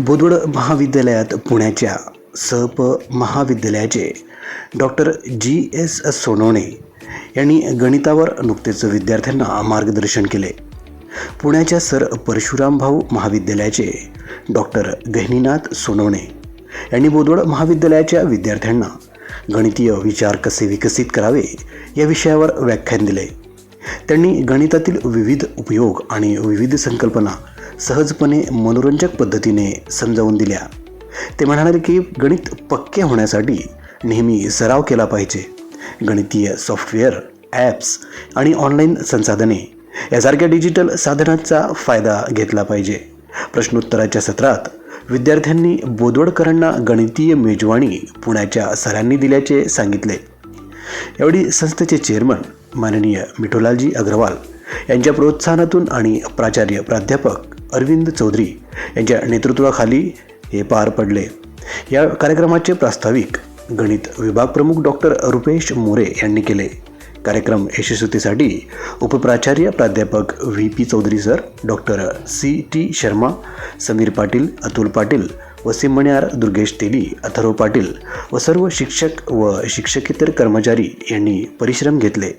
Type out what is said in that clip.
बोदवड महाविद्यालयात पुण्याच्या सप महाविद्यालयाचे डॉक्टर जी. एस. सोनवणे यांनी गणितावर नुकतेच विद्यार्थ्यांना मार्गदर्शन केले. पुण्याच्या सर परशुराम भाऊ महाविद्यालयाचे डॉक्टर गहिनीनाथ सोनवणे यांनी बोदवड महाविद्यालयाच्या विद्यार्थ्यांना गणितीय विचार कसे विकसित करावे या विषयावर व्याख्यान दिले. त्यांनी गणितातील विविध उपयोग आणि विविध संकल्पना सहजपणे मनोरंजक पद्धतीने समजावून दिल्या. ते म्हणाले की गणित पक्के होण्यासाठी नेहमी सराव केला पाहिजे. गणितीय सॉफ्टवेअर ॲप्स आणि ऑनलाईन संसाधने यासारख्या डिजिटल साधनांचा फायदा घेतला पाहिजे. प्रश्नोत्तराच्या सत्रात विद्यार्थ्यांनी बोदवडकरांना गणितीय मेजवाणी पुण्याच्या सरांनी दिल्याचे सांगितले. यावेळी संस्थेचे चेअरमन माननीय मिठोलालजी अग्रवाल यांच्या प्रोत्साहनातून आणि प्राचार्य प्राध्यापक अरविंद चौधरी यांच्या नेतृत्वाखाली हे पार पडले. या कार्यक्रमाचे प्रास्ताविक गणित विभाग प्रमुख डॉक्टर रुपेश मोरे यांनी केले. कार्यक्रम यशस्वीतेसाठी उपप्राचार्य प्राध्यापक V P Chaudhari sir doctor C T Sharma Sameer Patil Atul Patil Wasim Maniyar Durgesh Teli Atharva Patil व सर्व शिक्षक व शिक्षकेतर कर्मचारी यांनी परिश्रम घेतले.